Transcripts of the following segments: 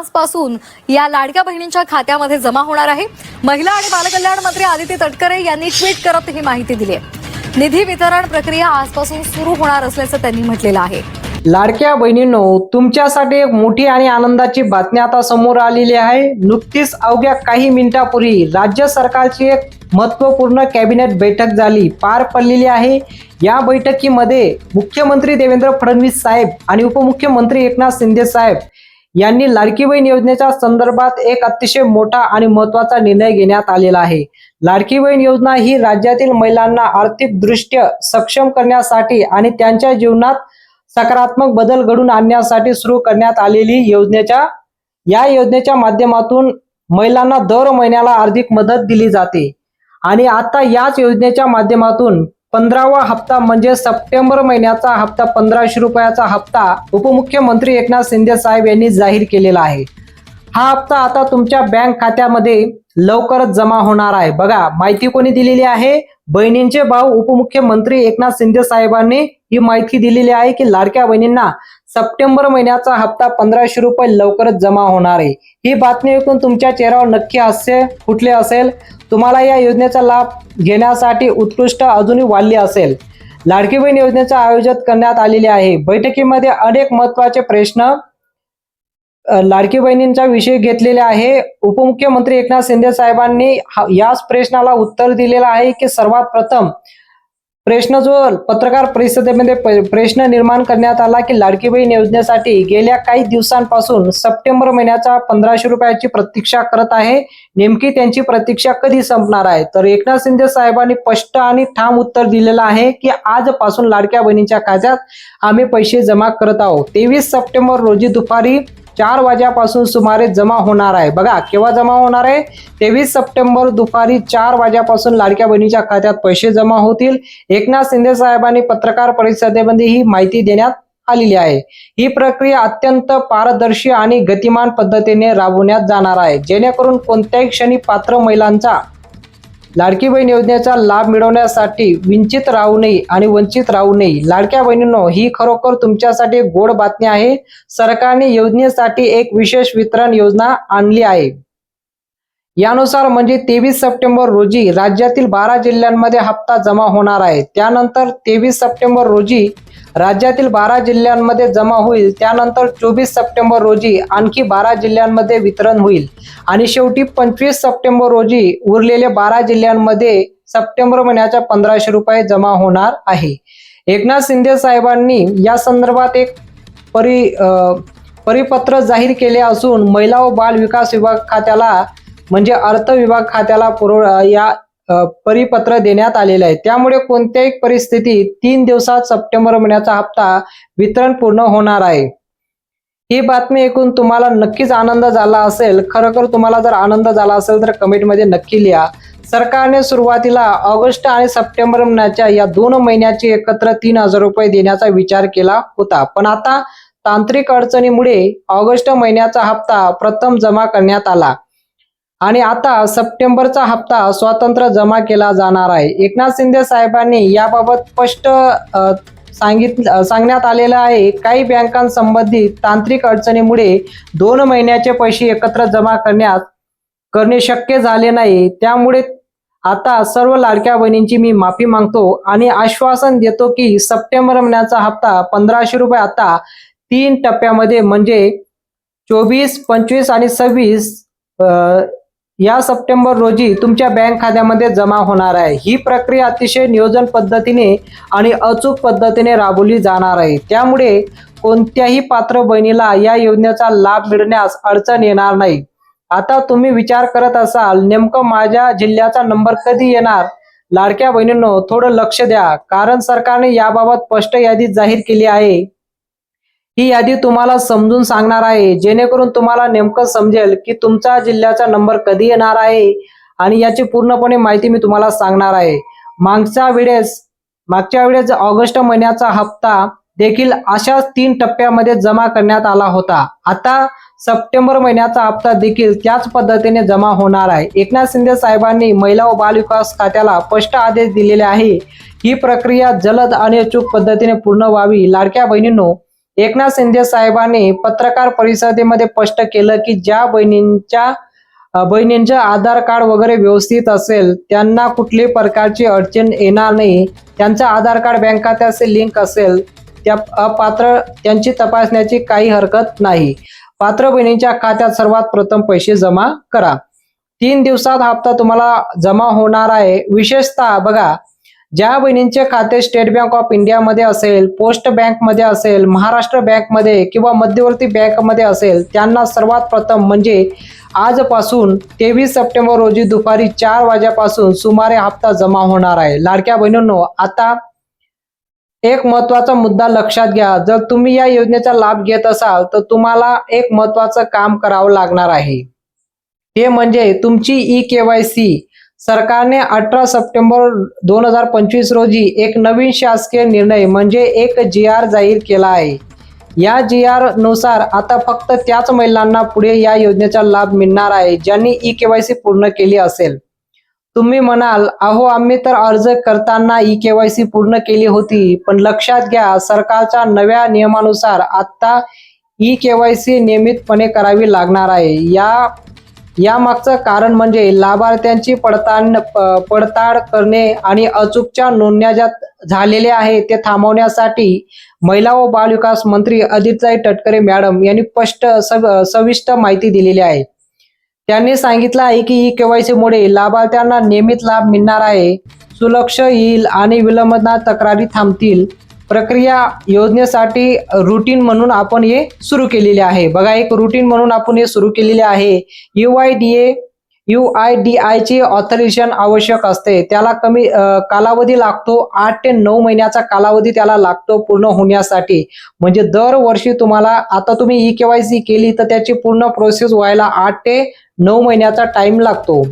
आजपासून या लाडक्या बहिणींच्या खात्यामध्ये जमा होणार आहे. महिला आणि बालकल्याण मंत्री आदिती तटकरे यांनी ट्विट करत ही माहिती दिली आहे. निधी वितरण प्रक्रिया आजपासून सुरू होणार असल्याचं त्यांनी म्हटलेलं आहे. लाडक्या बहिणींनो तुमच्यासाठी एक मोठी आणि आनंदाची बातमी आता समोर आलेली आहे. नुकतीच अवघ्या काही मिनिटापूर्वी राज्य सरकारची एक महत्त्वपूर्ण कॅबिनेट बैठक झाली पार पडलेली आहे. या बैठकीमध्ये मुख्यमंत्री देवेंद्र फडणवीस साहेब आणि उपमुख्यमंत्री एकनाथ शिंदे साहेब यांनी लाडकी बहीण योजनेच्या संदर्भात एक अतिशय मोठा आणि महत्त्वाचा निर्णय घेण्यात आलेला आहे. लाडकी बहीण योजना ही राज्यातील महिलांना आर्थिकदृष्ट्या सक्षम करण्यासाठी आणि त्यांच्या जीवनात सकारात्मक बदल घडून आणण्यासाठी सुरू करण्यात आलेली योजनेच्या या योजनेच्या माध्यमातून महिलांना दर महिन्याला आर्थिक मदत दिली जाते. आणि आता याच योजनेच्या माध्यमातून पंधरावा हप्ता म्हणजे सप्टेंबर महिन्याचा हप्ता पंधराशे रुपयाचा हप्ता उपमुख्यमंत्री एकनाथ शिंदे साहेब यांनी जाहीर केलेला आहे. हा हप्ता आता तुमच्या बँक खात्यामध्ये लवकरच जमा होणार आहे. बघा माहिती कोणी दिलेली आहे? बहिणींचे भाऊ उपमुख्यमंत्री एकनाथ शिंदे साहेबांनी ही माहिती दिलेली आहे की लाडक्या बहिणींना सप्टेंबर महिन्याचा हप्ता पंधराशे रुपये लवकरच जमा होणार आहे. ही बातमी ऐकून तुमच्या चेहऱ्यावर नक्की हास्य फुटले असेल. तुम्हाला या योजनेचा लाभ घेण्यासाठी उत्कृष्ट अजूनही वाढली असेल. लाडकी बहीण योजनेचं आयोजन करण्यात आलेले आहे. बैठकीमध्ये अनेक महत्त्वाचे प्रश्न लाडकी बहिणींचा विषय घेतलेला आहे. उपमुख्यमंत्री एकनाथ शिंदे साहेबांनी याच प्रश्नाला उत्तर दिलेलं आहे की सर्वात प्रथम प्रश्न जो पत्रकार परिषदेमध्ये प्रश्न निर्माण करण्यात आला की लाडकी बहीण योजनेसाठी गेल्या काही दिवसांपासून सप्टेंबर महिन्याचा पंधराशे रुपयाची प्रतीक्षा करत आहे. नेमकी त्यांची प्रतीक्षा कधी संपणार आहे? तर एकनाथ शिंदे साहेबांनी स्पष्ट आणि ठाम उत्तर दिलेलं आहे की आजपासून लाडक्या बहिणीच्या खात्यात आम्ही पैसे जमा करत आहोत. तेवीस सप्टेंबर रोजी दुपारी चार वाजेपासून सुमारे जमा होणार आहे. बघा केव्हा जमा होणार आहे? तेवीस सप्टेंबर दुपारी चार वाजेपासून लाडक्या बहिणीच्या खात्यात पैसे जमा होतील. एकनाथ शिंदे साहेबांनी पत्रकार परिषदेमध्ये ही माहिती देण्यात आलेली आहे. ही प्रक्रिया अत्यंत पारदर्शी आणि गतिमान पद्धतीने राबवण्यात जाणार आहे. जेणेकरून कोणत्याही क्षणी पात्र महिलांचा लाडकी बहीण योजनेचा लाभ मिळवण्यासाठी विंचित राहू नये आणि वंचित राहू नये. लाडक्या बहिणींनो ही खरोखर तुमच्यासाठी गोड बातमी आहे. सरकारने योजनेसाठी एक विशेष वितरण योजना आणली आहे. यानुसार म्हणजे तेवीस सप्टेंबर रोजी राज्यातील बारा जिल्ह्यांमध्ये हप्ता जमा होणार आहे. त्यानंतर तेवीस सप्टेंबर रोजी राज्यातील बारा जिल्ह्यांमध्ये जमा होईल. त्यानंतर चोवीस सप्टेंबर रोजी आणखी बारा जिल्ह्यांमध्ये वितरण होईल. आणि शेवटी पंचवीस सप्टेंबर रोजी उरलेल्या बारा जिल्ह्यांमध्ये सप्टेंबर महिन्याच्या पंधराशे रुपये जमा होणार आहे. एकनाथ शिंदे साहेबांनी या संदर्भात एक परि परिपत्र जाहीर केले असून महिला व बाल विकास विभाग खात्याला म्हणजे अर्थ विभाग खात्याला पुरव या परिपत्र देण्यात आलेलं आहे त्यामुळे कोणत्याही परिस्थितीत तीन दिवसात सप्टेंबर महिन्याचा हप्ता वितरण पूर्ण होणार आहे. ही बातमी ऐकून तुम्हाला नक्कीच आनंद झाला असेल. खरोखर तुम्हाला जर आनंद झाला असेल तर कमेंटमध्ये नक्की लिहा. सरकारने सुरुवातीला ऑगस्ट आणि सप्टेंबर महिन्याच्या या दोन महिन्याची एकत्र तीन हजार रुपये देण्याचा विचार केला होता. पण आता तांत्रिक अडचणीमुळे ऑगस्ट महिन्याचा हप्ता प्रथम जमा करण्यात आला. आणि आता सप्टेंबरचा हप्ता स्वतंत्र जमा केला जाणार आहे. एकनाथ शिंदे साहेबांनी याबाबत स्पष्ट सांगितलं सांगित सांगण्यात आलेलं आहे. काही बँकांसंबंधित तांत्रिक अडचणीमुळे दोन महिन्याचे पैसे एकत्र जमा करण्यात करणे शक्य झाले नाही. त्यामुळे आता सर्व लाडक्या बहिणींची मी माफी मागतो आणि आश्वासन देतो की सप्टेंबर महिन्याचा हप्ता पंधराशे रुपये आता तीन टप्प्यामध्ये म्हणजे चोवीस पंचवीस आणि सव्वीस या सप्टेंबर रोजी तुमच्या बँक खात्यामध्ये जमा होणार आहे. ही प्रक्रिया अतिशय नियोजन पद्धतीने आणि अचूक पद्धतीने राबवली जाणार आहे. त्यामुळे कोणत्याही पात्र बहिणीला या योजनेचा लाभ मिळण्यास अडचण येणार नाही. आता तुम्ही विचार करत असाल नेमकं माझ्या जिल्ह्याचा नंबर कधी येणार? लाडक्या बहिणींनो थोडं लक्ष द्या. कारण सरकारने याबाबत स्पष्ट यादी जाहीर केली आहे. ही यादी तुम्हाला समजून सांगणार आहे. जेणेकरून तुम्हाला नेमकं समजेल की तुमचा जिल्ह्याचा नंबर कधी येणार आहे आणि याची पूर्णपणे माहिती मी तुम्हाला सांगणार आहे. मागच्या वेळेस मागच्या वेळेस ऑगस्ट महिन्याचा हप्ता देखील अशाच तीन टप्प्यामध्ये जमा करण्यात आला होता. आता सप्टेंबर महिन्याचा हप्ता देखील त्याच पद्धतीने जमा होणार आहे. एकनाथ शिंदे साहेबांनी महिला व बाल विकास खात्याला स्पष्ट आदेश दिलेले आहे. ही प्रक्रिया जलद आणि अचूक पद्धतीने पूर्ण व्हावी. लाडक्या बहिणींनो एकनाथ शिंदे साहेबांनी पत्रकार परिषदेमध्ये स्पष्ट केलं की ज्या बहिणींच्या बहिणींचं आधार कार्ड वगैरे व्यवस्थित असेल त्यांना कुठली प्रकारची अडचण येणार नाही. त्यांचं आधार कार्ड बँक खात्याचे लिंक असेल त्या अपात्र त्यांची तपासण्याची काही हरकत नाही. पात्र बहिणींच्या खात्यात सर्वात प्रथम पैसे जमा करा. तीन दिवसात हप्ता तुम्हाला जमा होणार आहे. विशेषतः बघा ज्या बहिणींचे खाते स्टेट बँक ऑफ इंडियामध्ये असेल पोस्ट बँकमध्ये असेल महाराष्ट्र बँकमध्ये किंवा मध्यवर्ती बँकमध्ये असेल त्यांना सर्वात प्रथम म्हणजे आजपासून तेवीस सप्टेंबर रोजी दुपारी चार वाजेपासून सुमारे हप्ता जमा होणार आहे. लाडक्या बहिणींनो आता एक महत्त्वाचा मुद्दा लक्षात घ्या. जर तुम्ही या योजनेचा लाभ घेत असाल तर तुम्हाला एक महत्वाचं काम करावं लागणार आहे. ते म्हणजे तुमची ई केवायसी सरकारने अठरा सप्टेंबर दोन हजार पंचवीस रोजी एक नवीन शासकीय निर्णय म्हणजे एक जी आर जाहीर केला आहे. या जी आरनुसार आता फक्त त्याच महिलांना पुढे या योजनेचा लाभ मिळणार आहे ज्यांनी ई केवायसी पूर्ण केली असेल. तुम्ही म्हणाल अहो आम्ही तर अर्ज करताना ई केवायसी पूर्ण केली होती पण लक्षात घ्या सरकारच्या नव्या नियमानुसार आता ई केवायसी नियमितपणे करावी लागणार आहे. या यामागचं कारण म्हणजे लाभार्थ्यांची पडताळ पडताळ करणे आणि अचूकच्या नोंदण्या ज्या झालेल्या आहे ते थांबवण्यासाठी महिला व बालविकास मंत्री अदितजाई तटकरे मॅडम यांनी स्पष्ट सव- सविष्ट माहिती दिलेली आहे. त्यांनी सांगितलं आहे की ई केवायसी मुळे लाभार्थ्यांना नियमित लाभ मिळणार आहे. सुलक्ष येईल आणि विलंबना तक्रारी थांबतील. प्रक्रिया योजनेसाठी रुटीन म्हणून आपण हे सुरू केलेले आहे. बघा एक रुटीन म्हणून आपण हे सुरू केलेले आहे. U I D A U I D आयची ऑथरायझेशन आवश्यक असते. त्याला कमी कालावधी लागतो. आठ ते नऊ महिन्याचा कालावधी त्याला लागतो पूर्ण होण्यासाठी. म्हणजे दरवर्षी तुम्हाला आता तुम्ही ई केवायसी केली तर त्याची पूर्ण प्रोसेस व्हायला आठ ते नऊ महिन्याचा टाइम लागतो.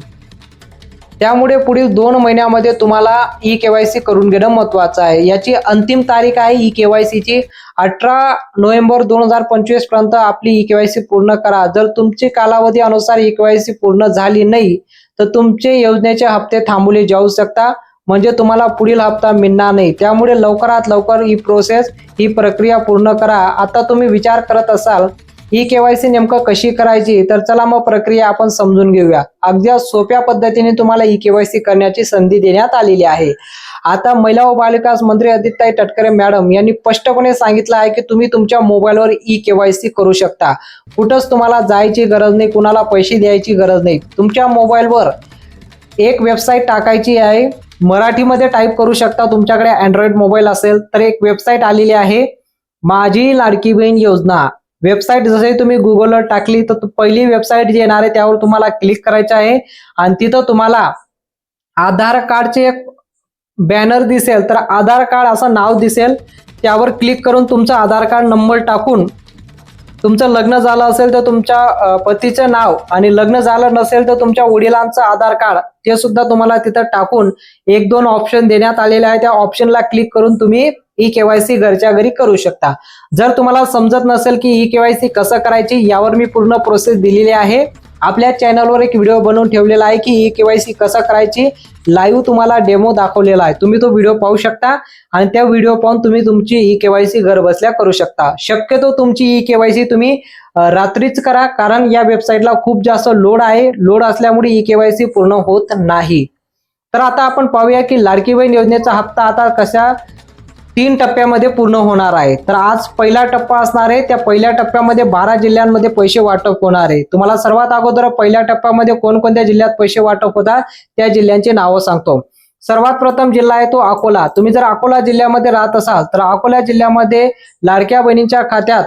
त्यामुळे पुढील दोन महिन्यामध्ये तुम्हाला ई केवायसी करून घेणं महत्वाचं आहे. याची अंतिम तारीख आहे ई केवायसीची अठरा नोव्हेंबर दोन हजार पंचवीसपर्यंत आपली ई केवायसी पूर्ण करा. जर तुमची कालावधी अनुसार ई केवायसी पूर्ण झाली नाही तर तुमचे योजनेचे हप्ते थांबवले जाऊ शकता. म्हणजे तुम्हाला पुढील हप्ता मिळणार नाही. त्यामुळे लवकरात लवकर ही प्रोसेस ही प्रक्रिया पूर्ण करा. आता तुम्ही विचार करत असाल ई केवायसी नेमकं कशी करायची? तर चला मग प्रक्रिया आपण समजून घेऊया. अगदी सोप्या पद्धतीने तुम्हाला ई केवायसी करण्याची संधी देण्यात आलेली आहे. आता महिला व बालविकास मंत्री आदित्यताई तटकरे मॅडम यांनी स्पष्टपणे सांगितलं आहे की तुम्ही तुमच्या मोबाईलवर ई केवायसी करू शकता. कुठंच तुम्हाला जायची गरज नाही कुणाला पैसे द्यायची गरज नाही. तुमच्या मोबाईलवर एक वेबसाईट टाकायची आहे. मराठीमध्ये टाईप करू शकता. तुमच्याकडे अँड्रॉइड मोबाईल असेल तर एक वेबसाईट आलेली आहे. माझी लाडकी बहीण योजना. वेबसाईट जसे तुम्ही गुगलवर टाकली तर पहिली वेबसाईट जी येणार आहे त्यावर तुम्हाला क्लिक करायचं आहे. आणि तिथं तुम्हाला आधार कार्डचे एक बॅनर दिसेल. तर आधार कार्ड असं नाव दिसेल. त्यावर क्लिक करून तुमचा आधार कार्ड नंबर टाकून तुमचं लग्न झालं असेल तर तुमच्या पतीचं नाव आणि लग्न झालं नसेल तर तुमच्या वडिलांचं आधार कार्ड ते सुद्धा तुम्हाला तिथं टाकून एक दोन ऑप्शन देण्यात आलेले आहे. त्या ऑप्शनला क्लिक करून तुम्ही ई केवायसी घरच्या घरी करू शकता. जर तुम्हाला समजत नसेल की ई केवायसी कसं करायची यावर मी पूर्ण प्रोसेस दिलेली आहे. आपल्या चॅनलवर एक व्हिडिओ बनवून ठेवलेला आहे की ई केवायसी कसं करायची लाईव्ह तुम्हाला डेमो दाखवलेला आहे. तुम्ही तो व्हिडिओ पाहू शकता आणि त्या व्हिडिओ पाहून तुम्ही तुमची ई केवायसी घर बसल्या करू शकता. शक्यतो तुमची ई केवायसी तुम्ही रात्रीच करा कारण या वेबसाईटला खूप जास्त लोड आहे. लोड असल्यामुळे ई केवायसी पूर्ण होत नाही. तर आता आपण पाहूया की लाडकी बहीण योजनेचा हप्ता आता कशा तीन टप्प्यामध्ये पूर्ण होणार आहे. तर आज पहिला टप्पा असणार आहे. त्या पहिल्या टप्प्यामध्ये बारा जिल्ह्यांमध्ये पैसे वाटप होणार आहे. तुम्हाला सर्वात अगोदर पहिल्या टप्प्यामध्ये कोणकोणत्या जिल्ह्यात पैसे वाटप होतात त्या जिल्ह्यांची नावं सांगतो. सर्वात प्रथम जिल्हा आहे तो अकोला. तुम्ही जर अकोला जिल्ह्यामध्ये राहत असाल तर अकोला जिल्ह्यामध्ये लाडक्या बहिणींच्या खात्यात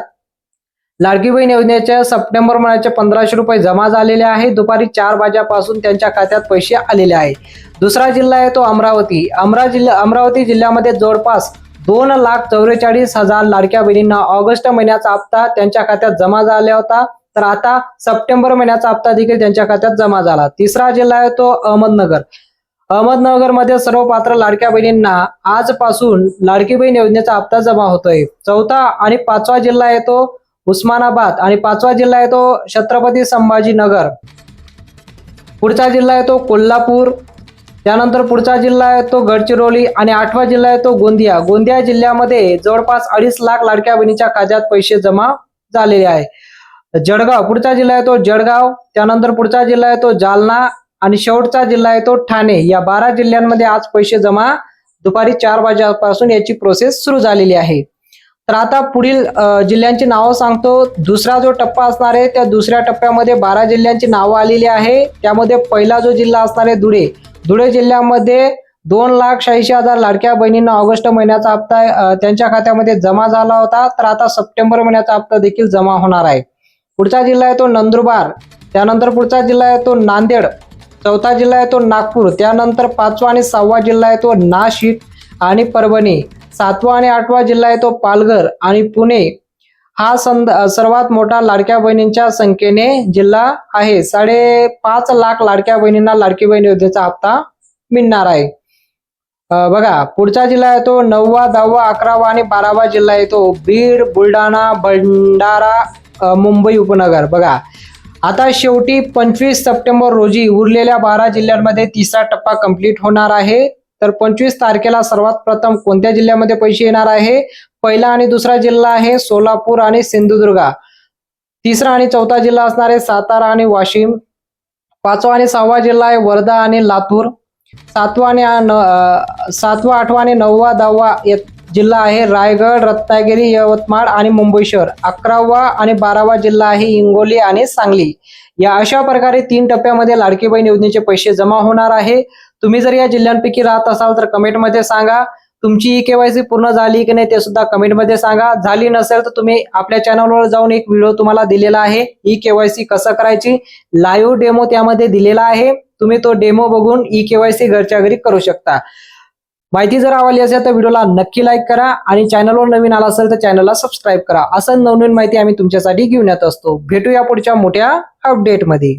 लाडकी बहीण योजनेच्या सप्टेंबर महिन्याचे पंधराशे रुपये जमा झालेले आहे. दुपारी चार वाजेपासून त्यांच्या खात्यात पैसे आलेले आहे. दुसरा जिल्हा आहे तो अमरावती. अमरा जिल्हा अमरावती जिल्ह्यामध्ये जवळपास दोन लाख चौवेचाळीस हजार लाडक्या बहिणींना ऑगस्ट महिन्याचा हप्ता त्यांच्या खात्यात जमा झाला होता. तर आता सप्टेंबर महिन्याचा हप्ता देखील त्यांच्या खात्यात जमा झाला. तिसरा जिल्हा आहे तो अहमदनगर. अहमदनगरमध्ये सर्व पात्र लाडक्या बहिणींना आजपासून लाडकी बहीण योजनेचा हप्ता जमा होतोय. चौथा आणि पाचवा जिल्हा येतो उस्मानाबाद आणि पाचवा जिल्हा येतो छत्रपती संभाजीनगर. पुढचा जिल्हा येतो कोल्हापूर. त्यानंतर पुढचा जिल्हा आहे तो गडचिरोली आणि आठवा जिल्हा आहे तो गोंदिया. गोंदिया जिल्ह्यामध्ये जवळपास अडीच लाख लाडक्या बहिणीच्या खात्यात पैसे जमा झालेले आहे. जळगाव पुढचा जिल्हा आहे तो जळगाव त्यानंतर पुढचा जिल्हा आहे तो जालना आणि शेवटचा जिल्हा आहे तो ठाणे. या बारा जिल्ह्यांमध्ये आज पैसे जमा दुपारी चार वाजेपासून याची प्रोसेस सुरू झालेली आहे. तर आता पुढील जिल्ह्यांची नावं सांगतो. दुसरा जो टप्पा असणार आहे त्या दुसऱ्या टप्प्यामध्ये बारा जिल्ह्यांची नावं आलेली आहे. त्यामध्ये पहिला जो जिल्हा असणार आहे धुळे. धुळे जिल्ह्यामध्ये दोन लाख शहाऐंशी हजार लाडक्या बहिणींना ऑगस्ट महिन्याचा हप्ता त्यांच्या खात्यामध्ये जमा झाला होता. तर आता सप्टेंबर महिन्याचा हप्ता देखील जमा होणार आहे. पुढचा जिल्हा आहे तो नंदुरबार. त्यानंतर पुढचा जिल्हा आहे तो नांदेड. चौथा जिल्हा आहे तो नागपूर. त्यानंतर पाचवा आणि सहावा जिल्हा आहे तो नाशिक आणि परभणी. सातवा आणि आठवा जिल्हा आहे तो पालघर आणि पुणे. हा संद सर्वात मोठा लाडक्या बहिणींच्या संख्येने जिल्हा आहे. साडेपाच लाख लाडक्या बहिणींना लाडकी बहीण योजनेचा हप्ता मिळणार आहे. बघा पुढचा जिल्हा येतो नववा दहावा अकरावा आणि बारावा जिल्हा येतो बीड बुलढाणा भंडारा मुंबई उपनगर. बघा आता शेवटी पंचवीस सप्टेंबर रोजी उरलेल्या बारा जिल्ह्यांमध्ये तिसरा टप्पा कंप्लीट होणार आहे. तर पंचवीस तारखेला सर्वात प्रथम कोणत्या जिल्ह्यामध्ये पैसे येणार आहे? पहिला आणि दुसरा जिल्हा आहे सोलापूर आणि सिंधुदुर्गा. तिसरा आणि चौथा जिल्हा असणार आहे सातारा आणि वाशिम. पाचवा आणि सहावा जिल्हा आहे वर्धा आणि लातूर. सातवा आणि सातवा आठवा आणि नववा दहावा जिल्हा आहे रायगड रत्नागिरी यवतमाळ आणि मुंबई शहर अकरावा आणि बारावा जिल्हा आहे हिंगोली आणि सांगली. या अशा प्रकारे तीन टप्प्यामध्ये लाडकी बहीण योजनेचे पैसे जमा होणार आहे. तुम्ही जर या जिल्ह्यांपैकी राहत असाल तर कमेंटमध्ये सांगा. तुमची ई केवायसी पूर्ण झाली की नाही ते सुद्धा कमेंटमध्ये सांगा. झाली नसेल तर तुम्ही आपल्या चॅनलवर जाऊन एक व्हिडिओ तुम्हाला दिलेला आहे. ई केवायसी कसं करायची? लाईव्ह डेमो त्यामध्ये दिलेला आहे. तुम्ही तो डेमो बघून ई केवायसी घरच्या घरी करू शकता. माहिती जर आवडली असेल तर व्हिडिओला नक्की लाईक करा आणि चॅनलवर नवीन आला असेल तर चॅनलला सबस्क्राईब करा. असं नवनवीन माहिती आम्ही तुमच्यासाठी घेऊन येत असतो. भेटूया पुढच्या मोठ्या अपडेटमध्ये